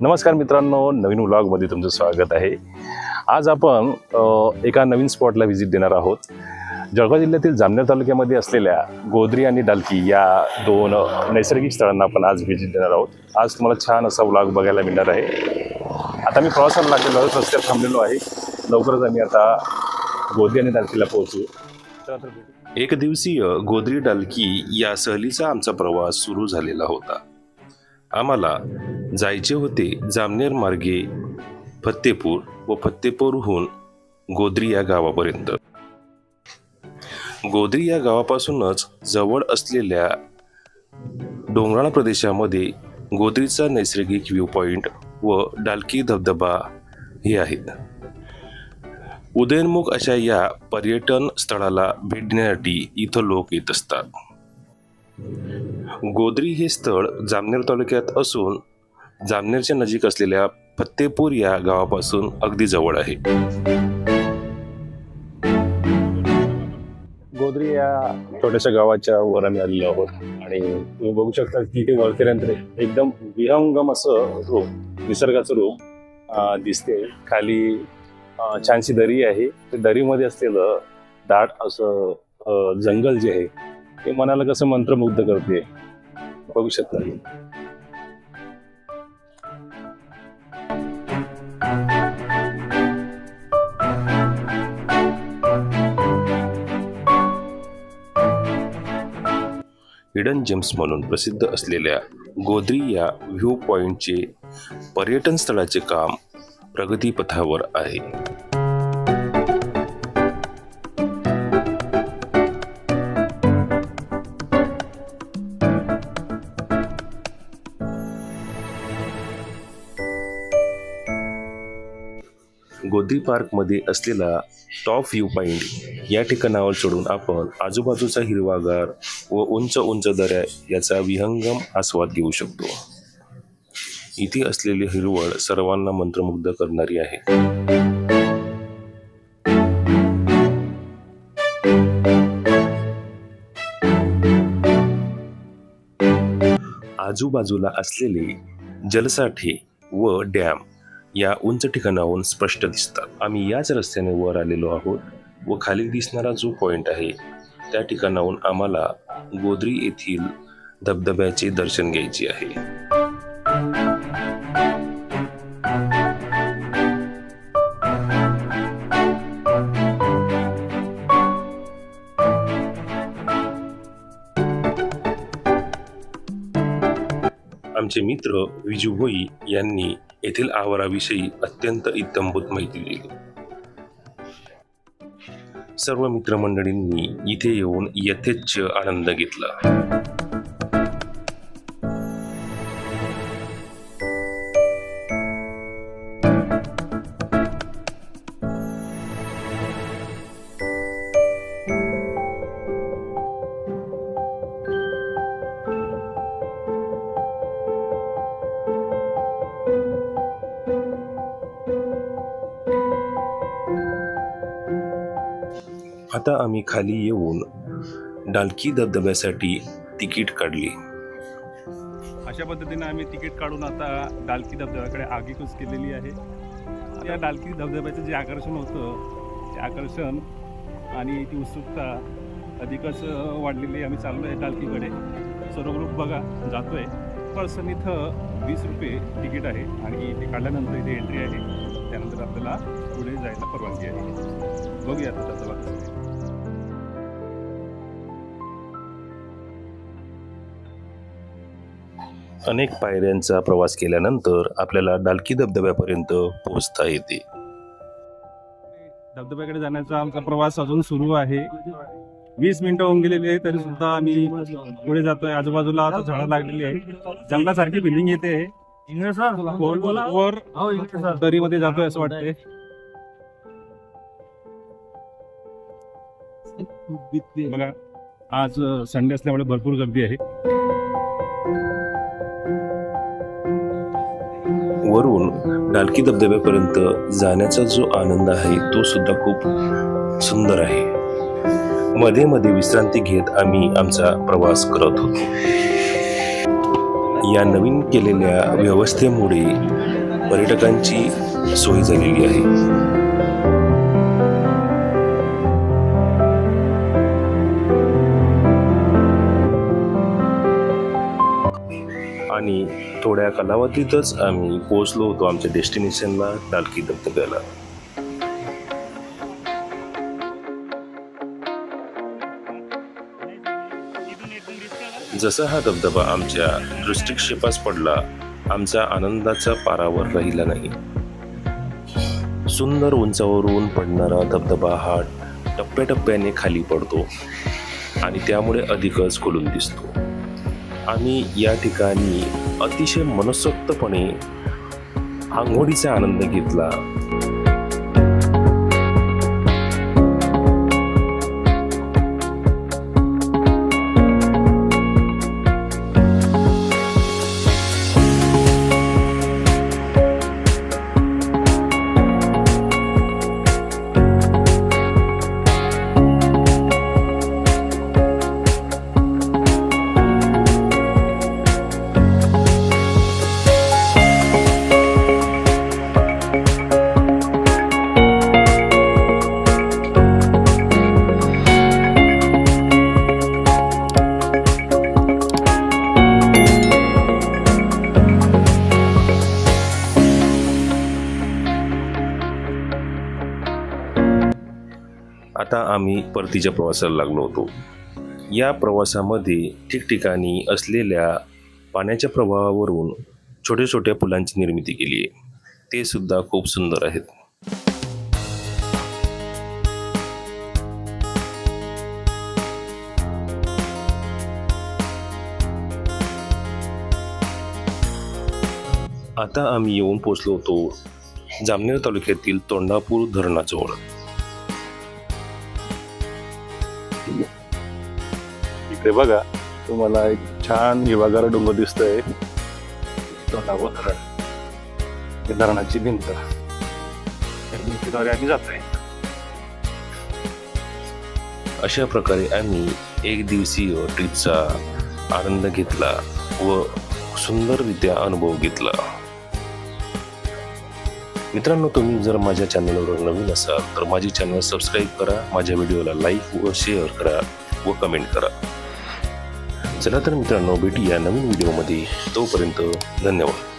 नमस्कार मित्रांनो नवीन व्लॉगमध्ये तुमचं स्वागत आहे. आज आपण एका नवीन स्पॉटला व्हिजिट देणार आहोत. जळगाव जिल्ह्यातील जामनेर तालुक्यामध्ये असलेल्या गोदरी आणि डालकी या दोन नैसर्गिक स्थळांना आपण आज व्हिजिट देणार आहोत. आज तुम्हाला छान असा व्लॉग बघायला मिळणार आहे. आता मी प्रवासाला लागलेलो आहोत रस्त्यात थांबलेलो आहे. लवकरच आम्ही आता गोदरी आणि डालकीला पोहोचू. एक दिवसीय गोदरी डालकी या सहलीचा आमचा प्रवास सुरू झालेला होता. आम्हाला जायचे होते जामनेर मार्गे फत्तेपूर व फत्तेपूरहून गोदरी या गावापर्यंत. गोदरी या गावापासूनच जवळ असलेल्या डोंगराळ प्रदेशामध्ये गोदरीचा नैसर्गिक व्ह्यू पॉईंट व डालकी धबधबा हे आहेत. उदयनमुख अशा या पर्यटन स्थळाला भेट देण्यासाठी इथं लोक येत असतात. गोदरी हे स्थळ जामनेर तालुक्यात असून जामनेरच्या नजीक असलेल्या फत्तेपूर या गावापासून अगदी जवळ आहे. गोदरी या छोट्याशा गावाच्या वर आम्ही आलेलो आहोत. आणि तुम्ही बघू शकता की ते वरतीनंतर एकदम विहंगम असं रूप निसर्गाचं रूप दिसते. खाली छानशी दरी आहे. त्या दरीमध्ये असलेलं दाट असं जंगल जे आहे ते मनाला कसं मंत्रमुग्ध करते बघू शकता हिडन जेम्स म्हणून प्रसिद्ध असलेल्या गोद्री या व्ह्यू पॉईंटचे पर्यटन स्थळाचे काम प्रगतीपथावर आहे. गोदी पार्कमध्ये असलेला टॉप व्ह्यू पॉईंट या ठिकाणावर चढून आपण आजूबाजूचा हिरवागार व उंच उंच दऱ्या याचा विहंगम आस्वाद घेऊ शकतो. इथे असलेली हिरवळ सर्वांना मंत्रमुग्ध करणारी आहे. आजूबाजूला असलेले जलसाठे व डॅम या उंच ठिकाणाहून स्पष्ट दिसतात. आम्ही याच रस्त्याने वर आलेलो आहोत व खाली दिसणारा जो पॉइंट आहे त्या ठिकाणाहून आम्हाला गोदरी येथील धबधब्याचे दर्शन घ्यायचे आहे. आमचे मित्र विजू भोई यांनी येथील आवाराविषयी अत्यंत इत्यंभूत माहिती दिली. सर्व मित्रमंडळींनी इथे येऊन यथेच्छ आनंद घेतला. आता आम्ही खाली येऊन डालकी धबधब्यासाठी तिकीट काढली. अशा पद्धतीने आम्ही तिकीट काढून आता डालकी धबधब्याकडे आगेकूच केलेली आहे. या डालकी धबधब्याचं जे आकर्षण होतं ते आकर्षण आणि ती उत्सुकता अधिकच वाढलेली आहे. आम्ही चाललो आहे डालकीकडे. सर्व ग्रुप बघा जातो आहे पर्सन इथं वीस रुपये तिकीट आहे आणि ते काढल्यानंतर इथे एंट्री आहे. त्यानंतर आपल्याला पुढे जायला परवानगी आहे. बघूया आता धबधबा अनेक पायऱ्यांचा प्रवास केल्यानंतर आपल्याला डालकी धबधब्यापर्यंत पोहोचता येते. धबधब्याकडे जाण्याचा आमचा प्रवास अजून सुरू आहे. वीस मिनिटं होऊन गेलेली आहे तरी सुद्धा आम्ही पुढे जातोय. आजूबाजूला आता झाडं लागलेली आहे जंगलासारखी बिल्डिंग येते. वर वर दरीमध्ये जातोय असं वाटतंय. बघा आज संडे असल्यामुळे भरपूर गर्दी आहे. वरून डालकी धबधब्यापर्यंत जाण्याचा जो आनंद आहे तो सुद्धा खूप सुंदर आहे. मध्ये मध्ये विश्रांती घेत आम्ही आमचा प्रवास करत होतो. या नवीन केलेल्या व्यवस्थेमुळे पर्यटकांची सोय झालेली आहे. थोड्या कालावधीतच आम्ही पोहोचलो होतो आमच्या डेस्टिनेशनला डालकी धबधब्याला जसा हा धबधबा आमच्या दृष्टिक्षेपास पडला आमचा आनंदाचा पारावर राहिला नाही. सुंदर उंचावरून पडणारा धबधबा हा टप्प्याटप्प्याने खाली पडतो आणि त्यामुळे अधिकच खुलून दिसतो. आम्ही या ठिकाणी अतिशय मनसोक्तपणे आंघोळीचा आनंद घेतला. आता आम्ही परतीच्या प्रवासाला लागलो होतो. या प्रवासामध्ये ठिकठिकाणी असलेल्या पाण्याच्या प्रवाहावरून छोट्या छोट्या पुलांची निर्मिती केली आहे. ते सुद्धा खूप सुंदर आहेत. आता आम्ही येऊन पोचलो होतो जामनेर तालुक्यातील तोंडापूर धरणाजवळ. इकडे बघा तुम्हाला एक छान हिरवागार डोंगर दिसतंय. तोंडावर धरण ही धरणाची भिंत. या भिंतीद्वारे आम्ही जातोय. अशा प्रकारे आम्ही एक दिवसीय ट्रीपचा आनंद घेतला व सुंदररित्या अनुभव घेतला. मित्रांनो तुम्ही जर माझ्या चॅनलवर नवीन असाल तर माझी चॅनल सबस्क्राईब करा माझ्या व्हिडिओला लाईक व शेअर करा व कमेंट करा. चला तर मित्रांनो भेटूया नवीन व्हिडिओमध्ये. तोपर्यंत धन्यवाद.